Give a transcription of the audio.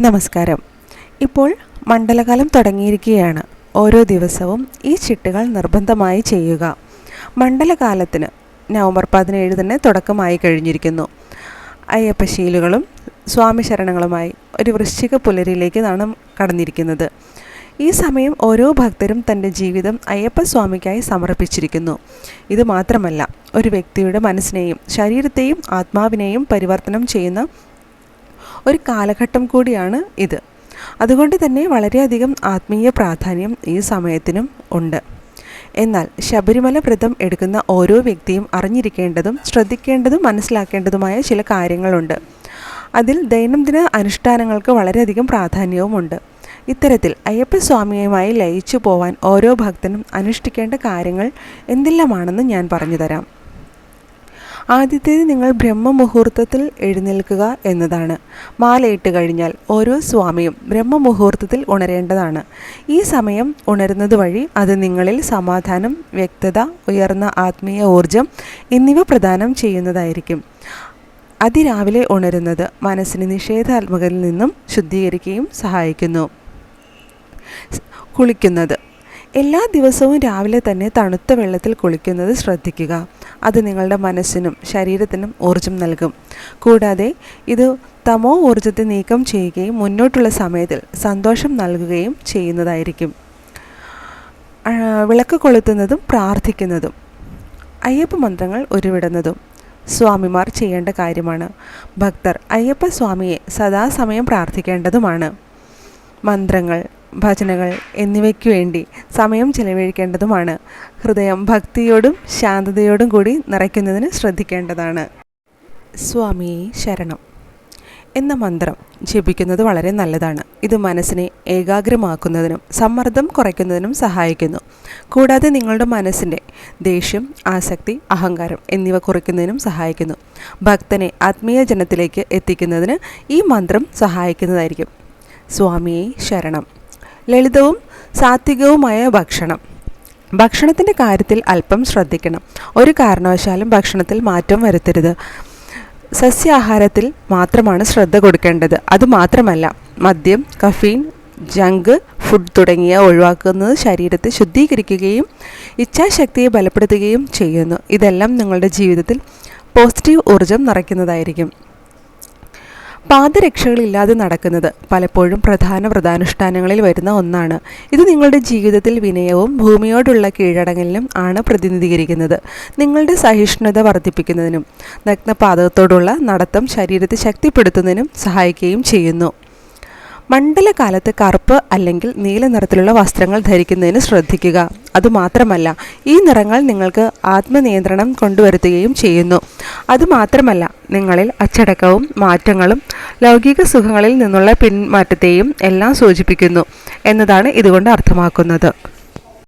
നമസ്കാരം. ഇപ്പോൾ മണ്ഡലകാലം തുടങ്ങിയിരിക്കുകയാണ്. ഓരോ ദിവസവും ഈ ചിട്ടുകൾ നിർബന്ധമായി ചെയ്യുക. മണ്ഡലകാലത്തിന് നവംബർ പതിനേഴ് തന്നെ തുടക്കമായി കഴിഞ്ഞിരിക്കുന്നു. അയ്യപ്പശീലുകളും സ്വാമി ശരണങ്ങളുമായി ഒരു വൃശ്ചിക പുലരിയിലേക്ക് നാം കടന്നിരിക്കുന്നത്. ഈ സമയം ഓരോ ഭക്തരും തന്റെ ജീവിതം അയ്യപ്പസ്വാമിക്കായി സമർപ്പിച്ചിരിക്കുന്നു. ഇത് മാത്രമല്ല ഒരു വ്യക്തിയുടെ മനസ്സിനെയും ശരീരത്തെയും ആത്മാവിനെയും പരിവർത്തനം ചെയ്യുന്ന ഒരു കാലഘട്ടം കൂടിയാണ് ഇത്. അതുകൊണ്ട് തന്നെ വളരെയധികം ആത്മീയ പ്രാധാന്യം ഈ സമയത്തിനും ഉണ്ട്. എന്നാൽ ശബരിമല വ്രതം എടുക്കുന്ന ഓരോ വ്യക്തിയും അറിഞ്ഞിരിക്കേണ്ടതും ശ്രദ്ധിക്കേണ്ടതും മനസ്സിലാക്കേണ്ടതുമായ ചില കാര്യങ്ങളുണ്ട്. അതിൽ ദൈനംദിന അനുഷ്ഠാനങ്ങൾക്ക് വളരെയധികം പ്രാധാന്യവുമുണ്ട്. ഇത്തരത്തിൽ അയ്യപ്പസ്വാമിയുമായി ലയിച്ചു പോവാൻ ഓരോ ഭക്തനും അനുഷ്ഠിക്കേണ്ട കാര്യങ്ങൾ എന്തെല്ലാമാണെന്ന് ഞാൻ പറഞ്ഞുതരാം ആദ്യത്തേത് നിങ്ങൾ ബ്രഹ്മമുഹൂർത്തത്തിൽ എഴുന്നേൽക്കുക എന്നതാണ്. മാലയിട്ട് കഴിഞ്ഞാൽ ഓരോ സ്വാമിയും ബ്രഹ്മമുഹൂർത്തത്തിൽ ഉണരേണ്ടതാണ്. ഈ സമയം ഉണരുന്നത് വഴി അത് നിങ്ങളിൽ സമാധാനം വ്യക്തത ഉയർന്ന ആത്മീയ ഊർജം എന്നിവ പ്രദാനം ചെയ്യുന്നതായിരിക്കും. അതിരാവിലെ ഉണരുന്നത് മനസ്സിന് നിഷേധാത്മകയിൽ നിന്നും ശുദ്ധീകരിക്കുകയും സഹായിക്കുന്നു. കുളിക്കുന്നത്. എല്ലാ ദിവസവും രാവിലെ തന്നെ തണുത്ത വെള്ളത്തിൽ കുളിക്കുന്നത് ശ്രദ്ധിക്കുക. അത് നിങ്ങളുടെ മനസ്സിനും ശരീരത്തിനും ഊർജം നൽകും. കൂടാതെ ഇത് തമോ ഊർജത്തെ നീക്കം ചെയ്യുകയും മുന്നോട്ടുള്ള സമയത്തിൽ സന്തോഷം നൽകുകയും ചെയ്യുന്നതായിരിക്കും. വിളക്ക് കൊളുത്തുന്നതും പ്രാർത്ഥിക്കുന്നതും. അയ്യപ്പ മന്ത്രങ്ങൾ ഉരുവിടുന്നതും സ്വാമിമാർ ചെയ്യേണ്ട കാര്യമാണ്. ഭക്തർ അയ്യപ്പ സ്വാമിയെ സദാസമയം പ്രാർത്ഥിക്കേണ്ടതുമാണ്. മന്ത്രങ്ങൾ ഭജനകൾ എന്നിവയ്ക്ക് വേണ്ടി സമയം ചെലവഴിക്കേണ്ടതുമാണ്. ഹൃദയം ഭക്തിയോടും ശാന്തതയോടും കൂടി നിറയ്ക്കുന്നതിന് ശ്രദ്ധിക്കേണ്ടതാണ്. സ്വാമിയെ ശരണം. എന്ന മന്ത്രം ജപിക്കുന്നത് വളരെ നല്ലതാണ്. ഇത് മനസ്സിനെ ഏകാഗ്രമാക്കുന്നതിനും സമ്മർദ്ദം കുറയ്ക്കുന്നതിനും സഹായിക്കുന്നു. കൂടാതെ നിങ്ങളുടെ മനസ്സിന്റെ ദേഷ്യം ആസക്തി അഹങ്കാരം എന്നിവ കുറയ്ക്കുന്നതിനും സഹായിക്കുന്നു. ഭക്തനെ ആത്മീയ ജനത്തിലേക്ക് എത്തിക്കുന്നതിന് ഈ മന്ത്രം സഹായിക്കുന്നതായിരിക്കും. സ്വാമിയെ ശരണം. ലളിതവും സാത്വികവുമായ ഭക്ഷണം. ഭക്ഷണത്തിന്റെ കാര്യത്തിൽ അല്പം ശ്രദ്ധിക്കണം. ഒരു കാരണവശാലും ഭക്ഷണത്തിൽ മാറ്റം വരുത്തരുത്. സസ്യാഹാരത്തിൽ മാത്രമാണ് ശ്രദ്ധ കൊടുക്കേണ്ടത്. അതുമാത്രമല്ല മദ്യം കഫീൻ ജങ്ക് ഫുഡ് തുടങ്ങിയ ഒഴിവാക്കുന്നത് ശരീരത്തെ ശുദ്ധീകരിക്കുകയും ഇച്ഛാശക്തിയെ ബലപ്പെടുത്തുകയും ചെയ്യുന്നു. ഇതെല്ലാം നിങ്ങളുടെ ജീവിതത്തിൽ പോസിറ്റീവ് ഊർജം നിറയ്ക്കുന്നതായിരിക്കും. പാദരക്ഷകളില്ലാതെ നടക്കുന്നത് പലപ്പോഴും പ്രധാന വ്രതാനുഷ്ഠാനങ്ങളിൽ വരുന്ന ഒന്നാണ്. ഇത് നിങ്ങളുടെ ജീവിതത്തിൽ വിനയവും ഭൂമിയോടുള്ള കീഴടങ്ങലിനും ആണ് പ്രതിനിധീകരിക്കുന്നത്. നിങ്ങളുടെ സഹിഷ്ണുത വർദ്ധിപ്പിക്കുന്നതിനും നഗ്നപാദത്തോടുള്ള നടത്തം ശരീരത്തെ ശക്തിപ്പെടുത്തുന്നതിനും സഹായിക്കുകയും ചെയ്യുന്നു. മണ്ഡലകാലത്ത് കറുപ്പ് അല്ലെങ്കിൽ നീല നിറത്തിലുള്ള വസ്ത്രങ്ങൾ ധരിക്കുന്നതിന് ശ്രദ്ധിക്കുക. അതുമാത്രമല്ല ഈ നിറങ്ങൾ നിങ്ങൾക്ക് ആത്മനിയന്ത്രണം കൊണ്ടുവരുത്തുകയും ചെയ്യുന്നു. അതുമാത്രമല്ല നിങ്ങളിൽ അച്ചടക്കവും മാറ്റങ്ങളും ലൗകിക സുഖങ്ങളിൽ നിന്നുള്ള പിന്മാറ്റത്തെയും എല്ലാം സൂചിപ്പിക്കുന്നു എന്നതാണ് ഇതുകൊണ്ട് അർത്ഥമാക്കുന്നത്.